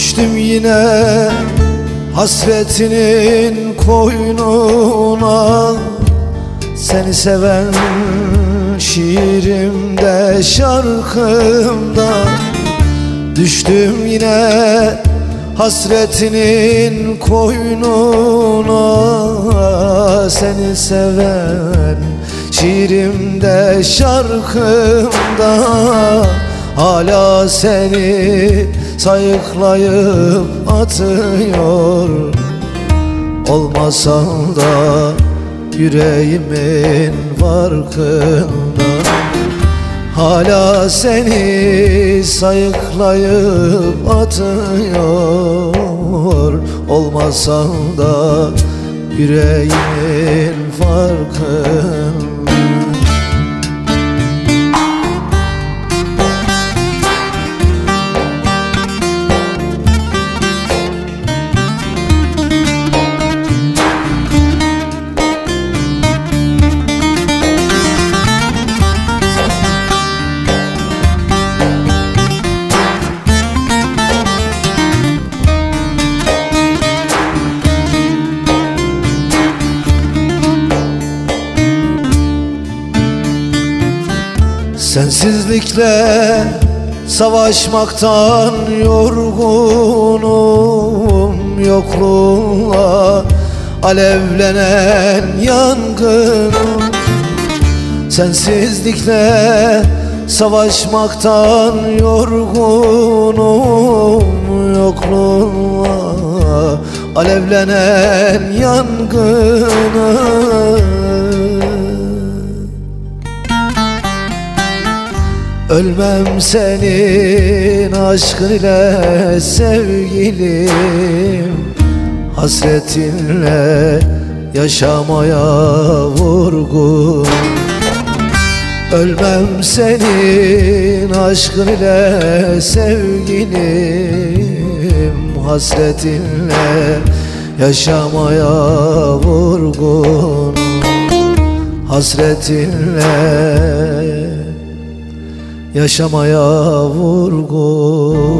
Düştüm yine hasretinin koynuna. Seni seven şiirimde şarkımda Düştüm yine hasretinin koynuna. Seni seven şiirimde şarkımda Hala seni sayıklayıp atıyor. Olmasan da yüreğimin farkında. Hala seni sayıklayıp atıyor. Olmasan da yüreğimin farkında Sensizlikle savaşmaktan yorgunum. Yokluğunla alevlenen yangınım. Sensizlikle savaşmaktan yorgunum. Yokluğunla alevlenen yangınım Ölmem senin aşkın ile sevgilim. Hasretinle yaşamaya vurgun. Ölmem senin aşkın ile sevgilim. Hasretinle yaşamaya vurgun. Hasretinle yaşamaya vurgun